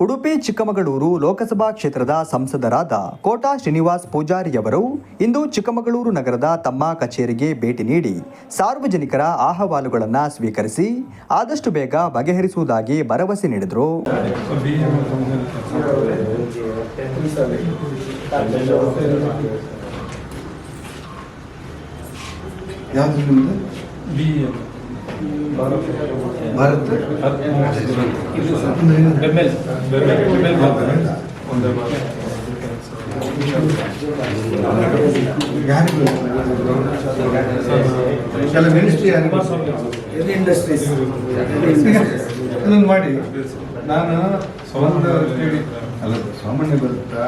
ಉಡುಪಿ ಚಿಕ್ಕಮಗಳೂರು ಲೋಕಸಭಾ ಕ್ಷೇತ್ರದ ಸಂಸದರಾದ ಕೋಟಾ ಶ್ರೀನಿವಾಸ್ ಪೂಜಾರಿಯವರು ಇಂದು ಚಿಕ್ಕಮಗಳೂರು ನಗರದ ತಮ್ಮ ಕಚೇರಿಗೆ ಭೇಟಿ ನೀಡಿ ಸಾರ್ವಜನಿಕರ ಅಹವಾಲುಗಳನ್ನು ಸ್ವೀಕರಿಸಿ ಆದಷ್ಟು ಬೇಗ ಬಗೆಹರಿಸುವುದಾಗಿ ಭರವಸೆ ನೀಡಿದರು. ಯಾವ್ದು ನಿಮ್ದು? ಬಿ ಭಾರತ್ ಎಲ್ಲ ಮಿನಿಸ್ಟ್ರಿ ಇಂಡಸ್ಟ್ರೀಸ್ ಮಾಡಿ. ನಾನು ಒಂದು ಕೇಳಿ. ಅಲ್ಲ ಸಾಮಾನ್ಯ ಬರುತ್ತಾ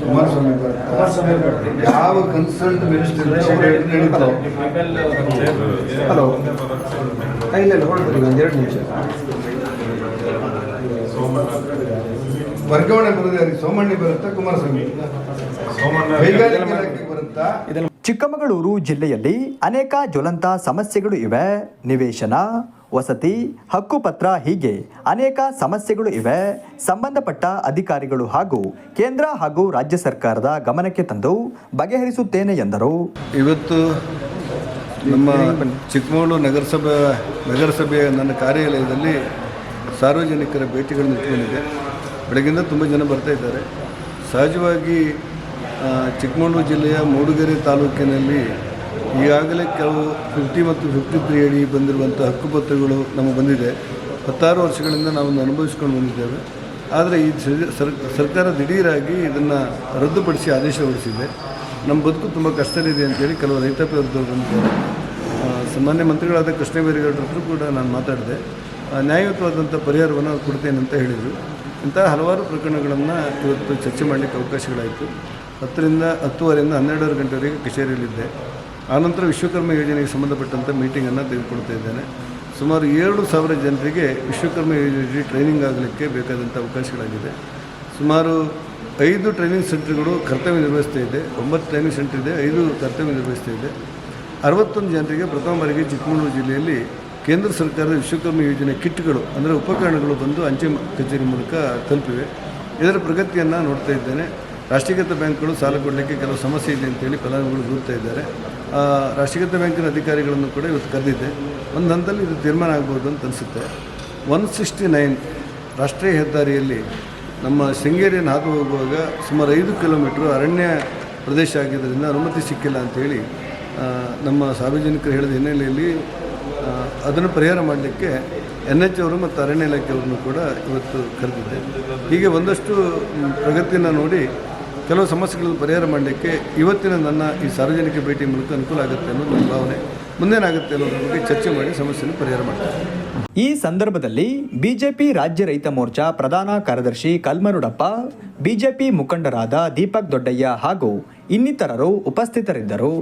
ಕುಮಾರಸ್ವಾಮಿ ಬರುತ್ತಾ ಯಾವ ಕನ್ಸಲ್ಟ್ ಮಿನಿಸ್ಟರ್ ಹಲೋ. ಇಲ್ಲ ಹೊರಡ್ತೀನಿ ಒಂದು ಎರಡು ನಿಮಿಷ. ವರ್ಗಾವಣೆ ಬರೋದು ಯಾರಿಗೆ ಸೋಮಣ್ಣ ಬರುತ್ತಾ ಕುಮಾರಸ್ವಾಮಿ? ಇಲಾಖೆಗೆ ಬರುತ್ತಾ? ಚಿಕ್ಕಮಗಳೂರು ಜಿಲ್ಲೆಯಲ್ಲಿ ಅನೇಕ ಜ್ವಲಂತ ಸಮಸ್ಯೆಗಳು ಇವೆ. ನಿವೇಶನ ವಸತಿ, ಹಕ್ಕುಪತ್ರ ಹೀಗೆ ಅನೇಕ ಸಮಸ್ಯೆಗಳು ಇವೆ. ಸಂಬಂಧಪಟ್ಟ ಅಧಿಕಾರಿಗಳು ಹಾಗೂ ಕೇಂದ್ರ ಹಾಗೂ ರಾಜ್ಯ ಸರ್ಕಾರದ ಗಮನಕ್ಕೆ ತಂದು ಬಗೆಹರಿಸುತ್ತೇನೆ ಎಂದರು. ಇವತ್ತು ನಮ್ಮ ಚಿಕ್ಕಮಗಳೂರು ನಗರಸಭೆ, ನಗರಸಭೆಯ ನನ್ನ ಕಾರ್ಯಾಲಯದಲ್ಲಿ ಸಾರ್ವಜನಿಕರ ಭೇಟಿಗಳನ್ನು ಇಟ್ಕೊಂಡಿದೆ. ಬೆಳಗಿಂದ ತುಂಬ ಜನ ಬರ್ತಾ ಇದ್ದಾರೆ. ಸಹಜವಾಗಿ ಚಿಕ್ಕಮಗಳೂರು ಜಿಲ್ಲೆಯ ಮೂಡುಗೆರೆ ತಾಲೂಕಿನಲ್ಲಿ ಈಗಾಗಲೇ ಕೆಲವು ಫಿಫ್ಟಿ ಮತ್ತು ಫಿಫ್ಟಿ ತ್ರೀ ಅಡಿ ಬಂದಿರುವಂಥ ಹಕ್ಕುಪತ್ರಗಳು ನಮಗೆ ಬಂದಿದೆ. ಹತ್ತಾರು ವರ್ಷಗಳಿಂದ ನಾವು ಅನುಭವಿಸ್ಕೊಂಡು ಬಂದಿದ್ದೇವೆ. ಆದರೆ ಈ ಸರ್- ಸರ್- ಸರ್ಕಾರ ದಿಢೀರಾಗಿ ಇದನ್ನು ರದ್ದುಪಡಿಸಿ ಆದೇಶ ಹೊರಡಿಸಿದೆ. ನಮ್ಮ ಬದುಕು ತುಂಬ ಕಷ್ಟದಲ್ಲಿದೆ ಅಂತೇಳಿ ಕೆಲವು ರೈತಾಪಿ ವರ್ಗದವರು ಸಾಮಾನ್ಯ ಮಂತ್ರಿಗಳಾದ ಕೃಷ್ಣ ಹತ್ರ ಕೂಡ ನಾನು ಮಾತಾಡಿದೆ. ನ್ಯಾಯಯುತವಾದಂಥ ಪರಿಹಾರವನ್ನು ಕೊಡ್ತೇನೆ ಅಂತ ಹೇಳಿದರು. ಇಂತಹ ಹಲವಾರು ಪ್ರಕರಣಗಳನ್ನು ಇವತ್ತು ಚರ್ಚೆ ಮಾಡಲಿಕ್ಕೆ ಅವಕಾಶಗಳಾಯಿತು. ಹತ್ತರಿಂದ ಹತ್ತುವರೆಯಿಂದ ಹನ್ನೆರಡೂವರೆ ಗಂಟೆವರೆಗೆ ಕಚೇರಿಯಲ್ಲಿದ್ದೆ. ಆನಂತರ ವಿಶ್ವಕರ್ಮ ಯೋಜನೆಗೆ ಸಂಬಂಧಪಟ್ಟಂಥ ಮೀಟಿಂಗನ್ನು ತೆಗೆದುಕೊಳ್ತಾ ಇದ್ದೇನೆ. ಸುಮಾರು ಏಳು ಸಾವಿರ ಜನರಿಗೆ ವಿಶ್ವಕರ್ಮ ಯೋಜನೆ ಟ್ರೈನಿಂಗ್ ಆಗಲಿಕ್ಕೆ ಬೇಕಾದಂಥ ಅವಕಾಶಗಳಾಗಿದೆ. ಸುಮಾರು ಐದು ಟ್ರೈನಿಂಗ್ ಸೆಂಟರ್ಗಳು ಕರ್ತವ್ಯ ನಿರ್ವಹಿಸ್ತಾ ಇದೆ. ಒಂಬತ್ತು ಟ್ರೈನಿಂಗ್ ಸೆಂಟರ್ ಇದೆ, ಐದು ಕರ್ತವ್ಯ ನಿರ್ವಹಿಸ್ತಾ ಇದೆ. ಅರವತ್ತೊಂದು ಜನರಿಗೆ ಪ್ರಥಮ ಬಾರಿಗೆ ಚಿಕ್ಕಮಗಳೂರು ಜಿಲ್ಲೆಯಲ್ಲಿ ಕೇಂದ್ರ ಸರ್ಕಾರದ ವಿಶ್ವಕರ್ಮ ಯೋಜನೆ ಕಿಟ್ಗಳು, ಅಂದರೆ ಉಪಕರಣಗಳು ಬಂದು ಅಂಚೆ ಕಚೇರಿ ಮೂಲಕ ತಲುಪಿವೆ. ಇದರ ಪ್ರಗತಿಯನ್ನು ನೋಡ್ತಾ ಇದ್ದೇನೆ. ರಾಷ್ಟ್ರೀಕೃತ ಬ್ಯಾಂಕ್ಗಳು ಸಾಲ ಕೊಡಲಿಕ್ಕೆ ಕೆಲವು ಸಮಸ್ಯೆ ಇದೆ ಅಂತೇಳಿ ಫಲಾನುಭವಿಗಳು ದೂರ್ತಾ ಇದ್ದಾರೆ. ರಾಷ್ಟ್ರೀಕೃತ ಬ್ಯಾಂಕಿನ ಅಧಿಕಾರಿಗಳನ್ನು ಕೂಡ ಇವತ್ತು ಕರೆದಿದ್ದೆ. ಒಂದು ಹಂತದಲ್ಲಿ ಇದು ತೀರ್ಮಾನ ಆಗ್ಬೋದು ಅಂತ ಅನಿಸುತ್ತೆ. ಒನ್ ಸಿಕ್ಸ್ಟಿ ನೈನ್ ರಾಷ್ಟ್ರೀಯ ಹೆದ್ದಾರಿಯಲ್ಲಿ ನಮ್ಮ ಶೃಂಗೇರಿಯನ್ನು ಹಾದು ಹೋಗುವಾಗ ಸುಮಾರು ಐದು ಕಿಲೋಮೀಟ್ರ್ ಅರಣ್ಯ ಪ್ರದೇಶ ಆಗಿದ್ದರಿಂದ ಅನುಮತಿ ಸಿಕ್ಕಿಲ್ಲ ಅಂಥೇಳಿ ನಮ್ಮ ಸಾರ್ವಜನಿಕರು ಹೇಳಿದ ಹಿನ್ನೆಲೆಯಲ್ಲಿ ಅದನ್ನು ಪರಿಹಾರ ಮಾಡಲಿಕ್ಕೆ ಎನ್ ಎಚ್ ಅವರು ಮತ್ತು ಅರಣ್ಯ ಇಲಾಖೆಯವ್ರನ್ನು ಕೂಡ ಇವತ್ತು ಕರೆದಿದ್ದೆ. ಹೀಗೆ ಒಂದಷ್ಟು ಪ್ರಗತಿನ ಪ್ರಗತಿಯನ್ನು ನೋಡಿ ಕೆಲವು ಸಮಸ್ಯೆಗಳನ್ನು ಪರಿಹಾರ ಮಾಡಲಿಕ್ಕೆ ಇವತ್ತಿನ ನನ್ನ ಈ ಸಾರ್ವಜನಿಕ ಭೇಟಿ ಮೂಲಕ ಅನುಕೂಲ ಆಗುತ್ತೆ ಅನ್ನೋದು ನನ್ನ ಭಾವನೆ. ಮುಂದೇನಾಗುತ್ತೆ ಅನ್ನೋದ್ರ ಬಗ್ಗೆ ಚರ್ಚೆ ಮಾಡಿ ಸಮಸ್ಯೆಯನ್ನು ಪರಿಹಾರ ಮಾಡ್ತಾರೆ ಈ ಸಂದರ್ಭದಲ್ಲಿ ಬಿಜೆಪಿ ರಾಜ್ಯ ರೈತ ಮೋರ್ಚಾ ಪ್ರಧಾನ ಕಾರ್ಯದರ್ಶಿ ಕಲ್ಮರುಡಪ್ಪ, ಬಿಜೆಪಿ ಮುಖಂಡರಾದ ದೀಪಕ್ ದೊಡ್ಡಯ್ಯ ಹಾಗೂ ಇನ್ನಿತರರು ಉಪಸ್ಥಿತರಿದ್ದರು.